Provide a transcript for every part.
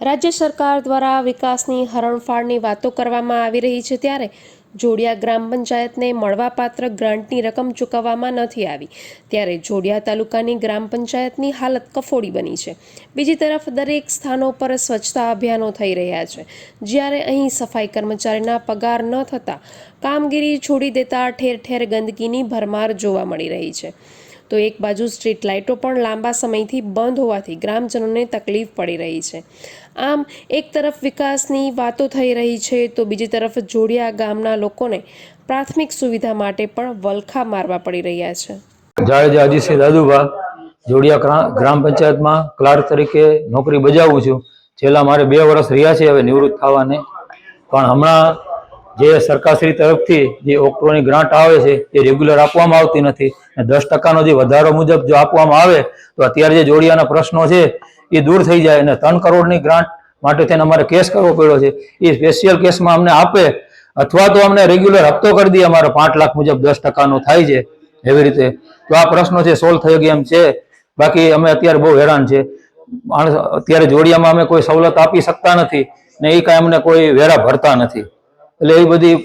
રાજ્ય સરકાર દ્વારા વિકાસની હરણફાળની વાતો કરવામાં આવી રહી છે ત્યારે જોડિયા ગ્રામ પંચાયતને મળવાપાત્ર ગ્રાન્ટની રકમ ચૂકવવામાં નથી આવી. ત્યારે જોડિયા તાલુકાની ગ્રામ પંચાયતની હાલત કફોડી બની છે. બીજી તરફ દરેક સ્થાનો પર સ્વચ્છતા અભિયાનો થઈ રહ્યા છે. જ્યારે અહીં સફાઈ કર્મચારીના પગાર ન થતાં કામગીરી છોડી દેતા ઠેર ઠેર ગંદકીની ભરમાર જોવા મળી રહી છે. તો એક બાજુ સ્ટ્રીટ લાઇટો પણ લાંબા સમયથી બંધ હોવાથી ગ્રામજનોને તકલીફ પડી રહી છે. આમ, એક તરફ વિકાસની વાતો થઈ રહી છે, તો બીજી તરફ જોડિયા ગામના લોકોને પ્રાથમિક સુવિધા માટે પણ વલખા મારવા પડી રહ્યા છે. જાડેજા અજીતસિંહ દાદુભા, જોડિયા ગ્રામ પંચાયતમાં ક્લાર્ક તરીકે નોકરી બજાવું છું. છેલ્લા મારે બે વર્ષ રહ્યા છે હવે નિવૃત્ત થવાને. પણ હમણાં જે સરકારશ્રી તરફથી જે ઓક્ટોની ગ્રાન્ટ આવે છે, એ રેગ્યુલર આપવામાં આવતી નથી. અને દસ ટકાનો જે વધારો મુજબ જો આપવામાં આવે, તો અત્યારે જે જોડિયાના પ્રશ્નો છે, એ દૂર થઈ જાય. અને ત્રણ કરોડની ગ્રાન્ટ માટે તેને અમારે કેસ કરવો પડ્યો છે. એ સ્પેશિયલ કેસમાં અમને આપે, અથવા તો અમને રેગ્યુલર હપ્તો કરી દે અમારે પાંચ લાખ મુજબ દસ ટકાનો થાય છે, એવી રીતે. તો આ પ્રશ્નો છે સોલ્વ થઈ ગયા એમ છે. બાકી અમે અત્યારે બહુ હેરાન છે. અત્યારે જોડિયામાં અમે કોઈ સવલત આપી શકતા નથી ને એ કાંઈ અમને કોઈ વેરા ભરતા નથી. એટલે એ બધી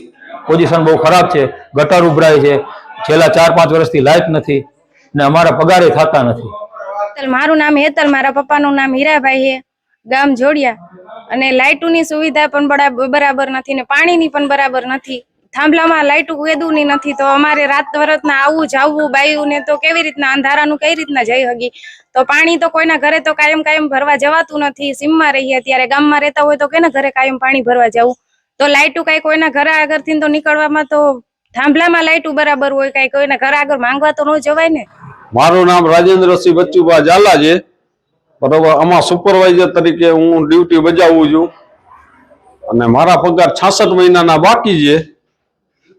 પોઝિશન બહુ ખરાબ છે. ગટર ઉભરાય છે. છેલ્લા ચાર પાંચ વર્ષથી લાઇટ નથી ને અમારા પગારે થતા નથી. મારું નામ હેતલ, મારા પપ્પાનું નામ હીરાભાઈ હે ગામ જોડિયા. અને લાઇટોની સુવિધા પણ બરાબર નથી ને પાણીની પણ બરાબર નથી. થાંભલામાં લાઇટ વેદુની નથી તો અમારે રાત વરતના આવવું જવું બાયું ને તો કેવી રીતના અંધારાનું કઈ રીતના જઈ હગી? તો પાણી તો કોઈના ઘરે તો કાયમ કાયમ ભરવા જવાતું નથી. સીમમાં રહીએ ત્યારે ગામમાં રહેતા હોય તો કેના ઘરે કાયમ પાણી ભરવા જવું? તો લાઇટું કઈ કોઈના ઘરે આગળથી તો નીકળવામાં તો થાંભલામાં લાઇટું બરાબર હોય કઈ કોઈના ઘરે આગળ માંગવા તો ન જવાય ને? મારું નામ રાજેન્દ્રસિંહ બચ્ચુભા ઝાલા છે. બરોબર, આમાં સુપરવાઇઝર તરીકે હું ડ્યુટી બજાવું છું. અને મારા પગાર છાસઠ મહિનાના બાકી છે.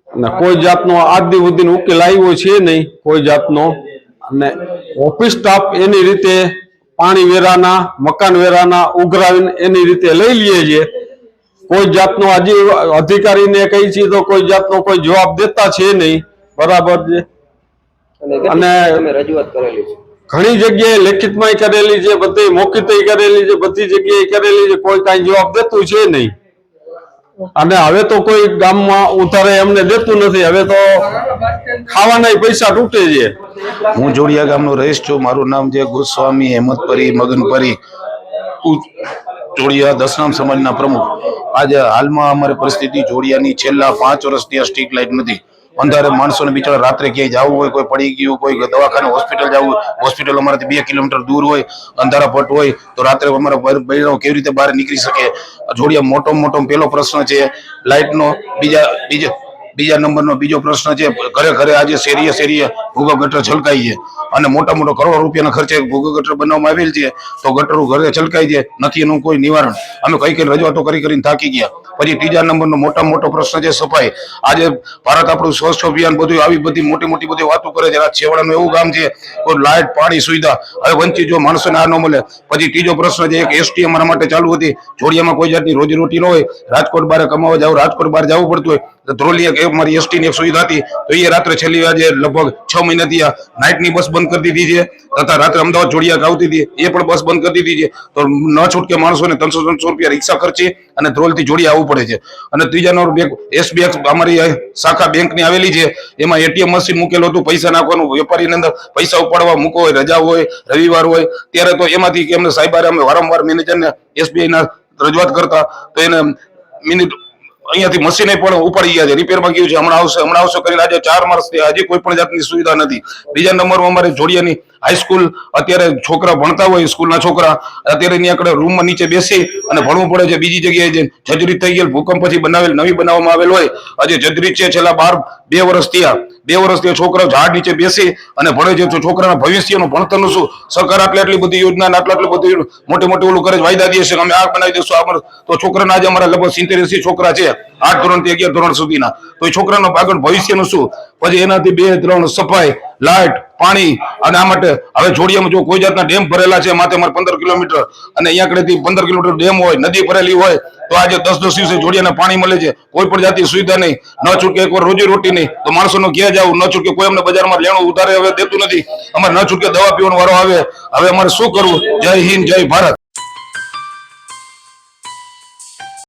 અને કોઈ જાતનો આદિ દી ઉકેલ આવ્યો છે નહીં, કોઈ જાતનો. અને ઓફિસ સ્ટાફ એની રીતે પાણી વેરાના, મકાન વેરાના ઉઘરાવીને એની રીતે લઈ લઈએ છીએ કોઈ જાતનો હજી અધિકારીને કહી છીએ તો કોઈ જાતનો કોઈ જવાબ દેતા છે નહીં. બરાબર છે. અને રજૂઆત કરેલી છે. ઘણી જગ્યાએ લેખિતમાં કરેલી છે બધી મોકિત કરેલી છે બધી જગ્યાએ કરેલી છે કોઈ કાંઈ જવાબ દેતું છે નહીં. અને હવે તો કોઈ ગામમાં ઉધારે એમને દેતું નથી હવે તો ખાવાના પૈસા તૂટે છે. હું જોડિયા ગામનો રહીશ છું મારું નામ છે ગોસ્વામી હેમતપરી મગનપરી પરી જોડિયા દસનામ સમાજના પ્રમુખ. આજે હાલમાં અમારી પરિસ્થિતિ જોડિયાની છેલ્લા પાંચ વર્ષથી આ સ્ટ્રીટ લાઇટ નથી. અંધારે માણસોને બિચારા રાત્રે ક્યાંય જવું હોય, કોઈ પડી ગયું કોઈ દવાખાને, હોસ્પિટલ જવું હોસ્પિટલ અમારાથી બે કિલોમીટર દૂર હોય, અંધારા પટ હોય, તો રાત્રે અમારા બહેનો કેવી રીતે બહાર નીકળી શકે? જોડિયા મોટો મોટો પેલો પ્રશ્ન છે, લાઇટનો બીજા બીજા બીજા નંબરનો બીજો પ્રશ્ન છે, ઘરે ઘરે આજે શેરીએ શેરીએ ભૂગર્ભ ગટર છલકાઈ છે. અને મોટા મોટો કરોડો રૂપિયાના ખર્ચે ભૂગર્ભ ગટર બનાવવામાં આવેલ છે, તો ગટરો ઘરે છલકાઈ છે નથી એનું કોઈ નિવારણ. અમે કઈ કઈ રજૂઆતો કરી કરીને થાકી ગયા. પછી ત્રીજા નંબરનો મોટા મોટો પ્રશ્ન છે સફાઈ આજે ભારત આપણું સ્વચ્છ અભિયાન બધું આવી બધી મોટી મોટી બધી વાતો કરે છે. છેવાડાનું એવું ગામ છે લાઇટ, પાણી સુવિધા, હવે વંચિત જો માણસોને આ ન મળે. પછી ત્રીજો પ્રશ્ન છે એક એસટી અમારા માટે ચાલુ હતી, જોડિયામાં કોઈ જાતની રોજીરોટી ન હોય, રાજકોટ બહાર કમાવા જાવ, રાજકોટ બહાર જવું પડતું હોય ધ્રોલી એક મારી એસટી ની એક સુવિધા હતી, તો એ રાત્રે છેલ્લી આજે લગભગ છ મહિનાથી આ નાઇટની બસ બંધ કરી દીધી છે, તથા રાત્રે અમદાવાદ જોડિયા આવતી હતી, એ પણ બસ બંધ કરી દીધી છે. તો ન છૂટકે માણસોને ત્રણસો ત્રણસો રૂપિયા રિક્ષા ખર્ચી અને ધ્રોલથી જોડી આવવું પડે છે. અને ત્રીજા નંબર એસબીઆઈ અમારી શાખા બેંકની આવેલી છે. એમાં એટીએમ મશીન મૂકેલું હતું. પૈસા નાખવાનું, વેપારીની અંદર પૈસા ઉપાડવા મૂકો હોય, રજા હોય, રવિવાર હોય. ત્યારે તો એમાંથી એમને સાહેબારે અમે વારંવાર મેનેજરને એસબીઆઈ ના રજૂઆત કરતા. તો એને મિનિટ અહીંયાથી મશીને પણ ઉપાડી ગયા છે. રિપેરમાં ગયું છે. હમણાં આવશે હમણાં આવશે કરીને આજે ચાર વર્ષથી હજી કોઈ પણ જાતની સુવિધા નથી. બીજા નંબરમાં અમારે જોડિયાની હાઈસ્કૂલ અત્યારે છોકરા ભણતા હોય સ્કૂલના છોકરા, અત્યારે એની આગળ રૂમમાં નીચે બેસી અને ભણવું પડે છે. બીજી જગ્યાએ જઈને જજરી થઈ ગયેલ, ભૂકંપ પછી બનાવેલ, નવી બનાવવામાં આવેલ હોય, આજે જજરીત છે. છેલ્લા બાર, બે વર્ષ થયા. બે વર્ષ થયા છોકરાઓ ઝાડ નીચે બેસી અને ભણે છે. છોકરાના ભવિષ્યનું ભણતરનું શું? સરકાર આટલી આટલી બધી યોજના આટલા આટલી બધું મોટી મોટી ઓલું કરે વાયદા દે છે અમે આ બનાવી દઈશું, આ તો છોકરાના આજે અમારા લગભગ સિત્તેર એસી છોકરા છે. આઠ ધોરણથી અગિયાર ધોરણ સુધીના. તો એ છોકરાનો આગળ ભવિષ્યનું શું? પછી એનાથી બે, ત્રણ સફાઈ, લાઇટ પાણી અને આ માટે હવે જોડિયામાં જો કોઈ જાતના ડેમ ભરેલા છે, માથે મારે પંદર કિલોમીટર અને અહીંયા કડેથી પંદર કિલોમીટર ડેમ હોય, નદી ભરેલી હોય, તો આજે દસ દસ દિવસે જોડિયાને પાણી મળે છે. કોઈ પણ જાતની સુવિધા નહીં. ન છૂટકે એકવાર રોજી રોટી નહીં. તો માણસોનો ક્યાં જવું, ન છૂટકે કોઈ અમને બજારમાં લેણું ઉધારે હવે દેતું નથી. અમારે ન છૂટકે દવા પીવાનો વારો આવે. હવે અમારે શું કરવું? જય હિન્દ, જય ભારત.